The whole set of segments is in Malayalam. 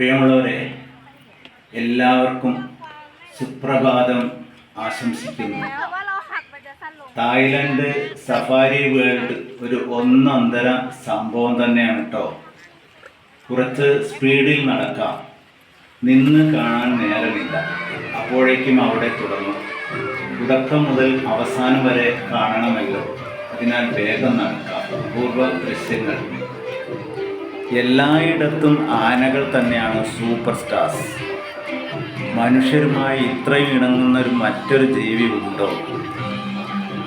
പ്രിയമുള്ളവരെ എല്ലാവർക്കും സുപ്രഭാതം ആശംസിക്കുന്നു. തായ്ലൻഡ് സഫാരി വേൾഡ് ഒരു ഒന്നര സംഭവം തന്നെയാണ് കേട്ടോ കുറച്ച് സ്പീഡിൽ നടക്കാം. നിന്ന് കാണാൻ നേരമില്ല. അപ്പോഴേക്കും അവിടെ തുടങ്ങും. തുടക്കം മുതൽ അവസാനം വരെ കാണണമല്ലോ അതിനാൽ വേഗം നടക്കാം. അപൂർവ ദൃശ്യങ്ങൾ എല്ലായിടത്തും ആനകൾ തന്നെയാണ് സൂപ്പർ സ്റ്റാർസ് മനുഷ്യരുമായി ഇത്രയും ഇണങ്ങുന്ന ഒരു മറ്റൊരു ജീവി ഉണ്ടോ?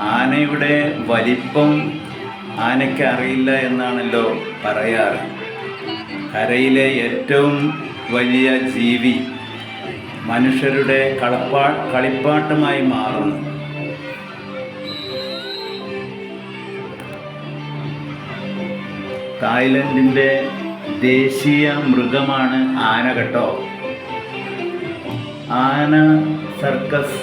ആനയുടെ വലിപ്പം ആനയ്ക്ക് അറിയില്ല എന്നാണല്ലോ പറയാറ്. കരയിലെ ഏറ്റവും വലിയ ജീവി മനുഷ്യരുടെ കളപ്പാ കളിപ്പാട്ടമായി മാറുന്നു. തായ്ലൻഡിന്റെ ദേശീയ മൃഗമാണ് ആന കേട്ടോ. ആന സർക്കസ്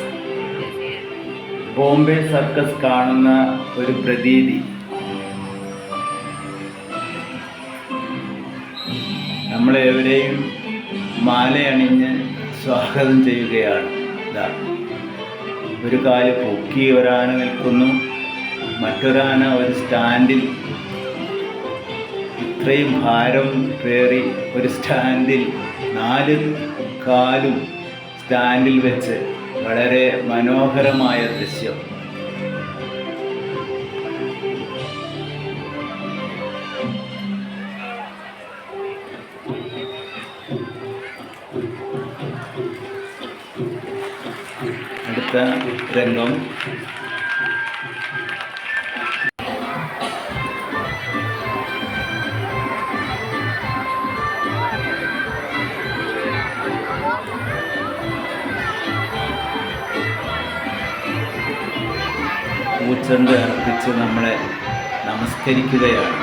ബോംബെ സർക്കസ് കാണുന്ന ഒരു പ്രതീതി. നമ്മളെവരെയും മാലയണിഞ്ഞ് സ്വാഗതം ചെയ്യുകയാണ്. ഇതാ ഒരു കാൽ പൊക്കി ഒരാന നിൽക്കുന്നു മറ്റൊരാന ഒരു സ്റ്റാൻഡിൽ ഇത്രയും ഭാരം പേറി ഒരു സ്റ്റാൻഡിൽ നാല് കാലും സ്റ്റാൻഡിൽ വെച്ച് വളരെ മനോഹരമായ ദൃശ്യം. അടുത്ത രംഗം. പൂച്ചണ്ട് അർപ്പിച്ച് നമ്മളെ നമസ്കരിക്കുകയാണ്.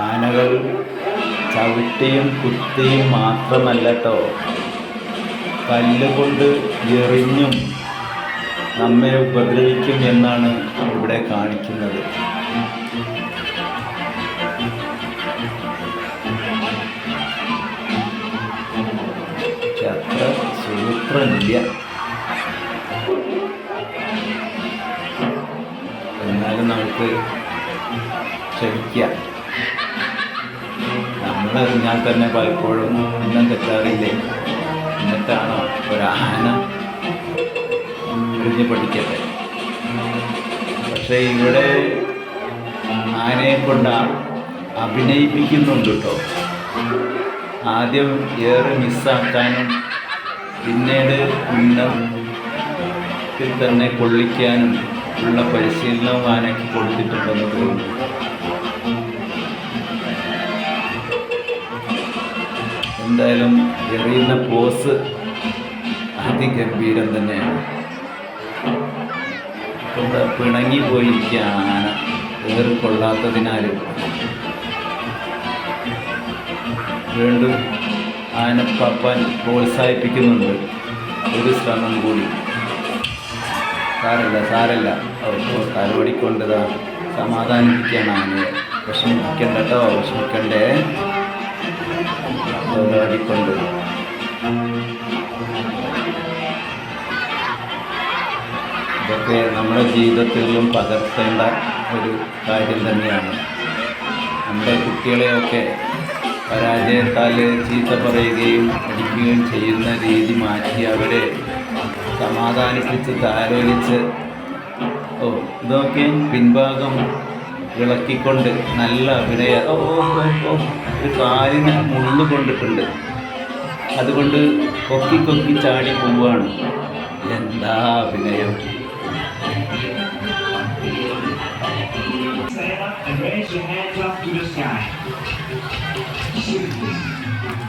ആനകൾ ചവിട്ടിയും കുത്തിയും മാത്രമല്ല കേട്ടോ കല്ലുകൊണ്ട് എറിഞ്ഞും നമ്മെ ഉപദ്രവിക്കും എന്നാണ് ഇവിടെ കാണിക്കുന്നത്. സൂത്രമില്ല എന്നാലും നമുക്ക് ക്ഷമിക്കാം. നമ്മളറിഞ്ഞാൽ തന്നെ പലപ്പോഴും ഒന്നും തെറ്റാറില്ലേ. എന്നിട്ടാണോ ഒരാന എറിഞ്ഞ് പഠിക്കട്ടെ? പക്ഷേ ഇവിടെ ആനയെ കൊണ്ട് അഭിനയിപ്പിക്കുന്നുണ്ട് കേട്ടോ. ആദ്യം ഏറെ മിസ്സാക്കാനും പിന്നീട് ഉന്നത്തിൽ തന്നെ കൊള്ളിക്കാനും ഉള്ള പരിശീലനവും ആനയ്ക്ക് കൊടുത്തിട്ടുണ്ടെന്ന് തോന്നുന്നു. എന്തായാലും എറിയുന്ന പോസ് അതിഗംഭീരം തന്നെയാണ്. എന്താ പിണങ്ങി പോയിരിക്കുകയാണ് ആന ഏറി കൊള്ളാത്തതിനാലും. വീണ്ടും ആനപ്പാപ്പാൻ പ്രോത്സാഹിപ്പിക്കുന്നുണ്ട്. ഒരു ശ്രമം കൂടി. സാരല്ല സാരല്ല. അവർക്ക് തലവടിക്കൊണ്ടതാ സമാധാനിപ്പിക്കണം ആനയെ വിഷമിക്കണ്ട വിഷമിക്കണ്ടേ. തലവടിക്കൊണ്ട് ഇതൊക്കെ നമ്മുടെ ജീവിതത്തിലും പകർത്തേണ്ട ഒരു കാര്യം തന്നെയാണ്. നമ്മുടെ കുട്ടികളെയൊക്കെ പരാജയത്താൽ ചീത്ത പറയുകയും അടിക്കുകയും ചെയ്യുന്ന രീതി മാറ്റി അവരെ സമാധാനിപ്പിച്ച് താലോലിച്ച് ഓ ഇതൊക്കെ പിൻഭാഗം ഇളക്കിക്കൊണ്ട് നല്ല അഭിനയ ഓ, ഒരു കാലിന് മുള്ളു കൊണ്ടിട്ടുണ്ട്. അതുകൊണ്ട് കൊക്കി കൊക്കി ചാടി പോവുകയാണ് എന്താ അഭിനയം Stand up and raise your hands up to the sky.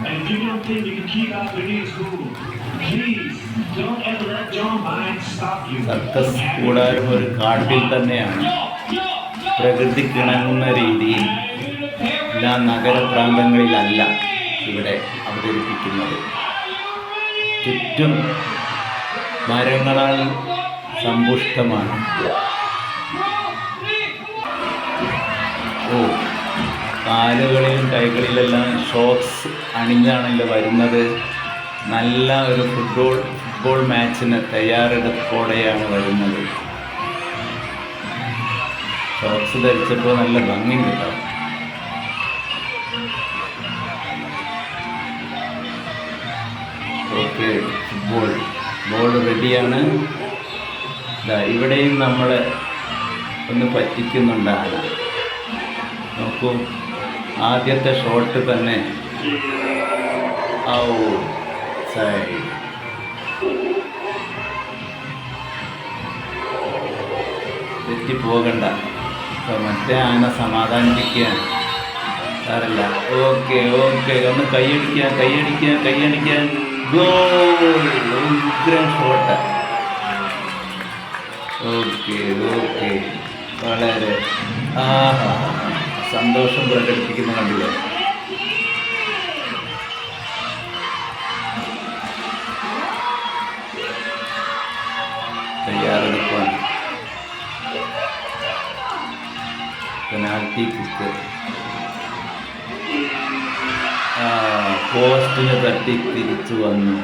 And if you don't think you can keep up with these rules, please don't ever let John Biden stop you. Circus കൂടാരം ഒരു കാട്ടിൽ തന്നെയാണ് പ്രകൃതി കിണങ്ങുന്ന രീതിയിൽ എല്ലാ നഗരപ്രാന്തങ്ങളിലല്ല ഇവിടെ അവതരിപ്പിക്കുന്നത് ചുറ്റും മരങ്ങളാൽ സമ്പുഷ്ടമാണ് ഓ കാലുകളിലും കൈകളിലെല്ലാം ഷോക്സ് അണിഞ്ഞാണല്ലോ വരുന്നത്. നല്ല ഒരു ഫുട്ബോൾ ഫുട്ബോൾ മാച്ചിന് തയ്യാറെടുപ്പോടെയാണ് വരുന്നത്. ഷോക്സ് ധരിച്ചപ്പോൾ നല്ല ഭംഗി കിട്ടാം. ഓക്കെ ഫുട്ബോൾ ബോൾ റെഡിയാണ് ഇവിടെയും നമ്മൾ ഒന്ന് പറ്റിക്കുന്നുണ്ട് ആന നോക്കൂ. ആദ്യത്തെ ഷോട്ട് തന്നെ. ഔ സൈഡ് തെറ്റിപ്പോകണ്ട. ഇപ്പൊ മറ്റേ ആന സമാധാനിപ്പിക്കുകയാണ്. സാരല്ല. Okay okay. ഒന്ന് കൈയടിക്കുക കൈയടിക്കുക കൈയടിക്കുക. ഗോൾ! ഉഗ്രം ഷോട്ട് ഓക്കെ ഓക്കെ. വളരെ. ആഹാ. സന്തോഷം പ്രകടിപ്പിക്കുന്ന കണ്ടില്ലേ? തയ്യാറെടുപ്പാണ്. Penalty kick. പോസ്റ്റിന് തട്ടി തിരിച്ചു വന്നു.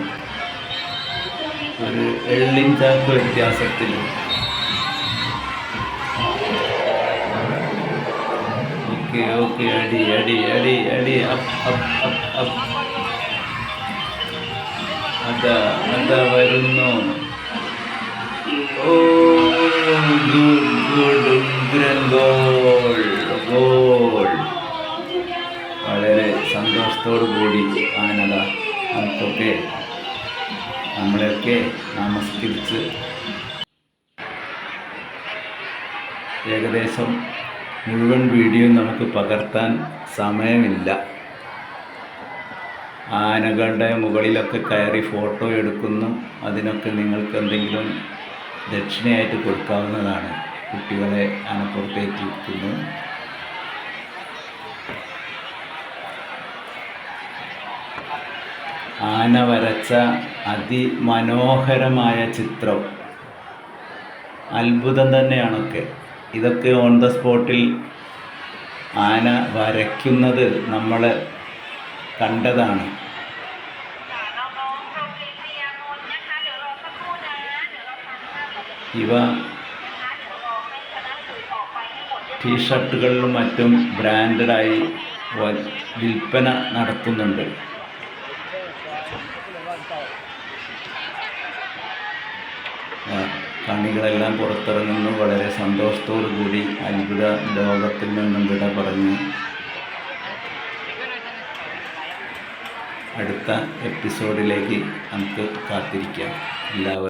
ഒരു എള്ളിൻ ചാക്ക് വ്യത്യാസത്തിൽ ഓക്കെ ഓക്കെ അടി അടി അടി അടി അപ്പ് അപ്പ് അപ്പ് അപ്പ് അതാ അതാ വരുന്നു. ഓ ഗുഡ് ഗുഡ് ഉഗ്രൻ ഗോൾ. വളരെ സന്തോഷത്തോടു കൂടി ആനത നമുക്കൊക്കെ നമ്മളെയൊക്കെ നമസ്കരിച്ച് ഏകദേശം മുഴുവൻ വീഡിയോ നമുക്ക് പകർത്താൻ സമയമില്ല. ആനകളുടെ മുകളിലൊക്കെ കയറി ഫോട്ടോ എടുക്കുന്നു. അതിനൊക്കെ നിങ്ങൾക്ക് എന്തെങ്കിലും ദക്ഷിണയായിട്ട് കൊടുക്കാവുന്നതാണ് കുട്ടികളെ ആനപ്പുറത്തേറ്റിരിക്കുന്നു ആന വരച്ച അതിമനോഹരമായ ചിത്രം. അത്ഭുതം തന്നെയാണൊക്കെ. ഇതൊക്കെ ഓൺ ദ സ്പോട്ടിൽ ആന വരയ്ക്കുന്നത് നമ്മൾ കണ്ടതാണ്. ഇവ ടീഷർട്ടുകളിലും മറ്റും ബ്രാൻഡഡായി വിൽപ്പന നടത്തുന്നുണ്ട്. കാണികളെല്ലാം പുറത്തിറങ്ങുന്നു. വളരെ സന്തോഷത്തോടു കൂടി അത്ഭുത ലോകത്തിൽ നിന്നും വിട പറഞ്ഞു. അടുത്ത എപ്പിസോഡിലേക്ക് നമുക്ക് കാത്തിരിക്കാം. എല്ലാവരും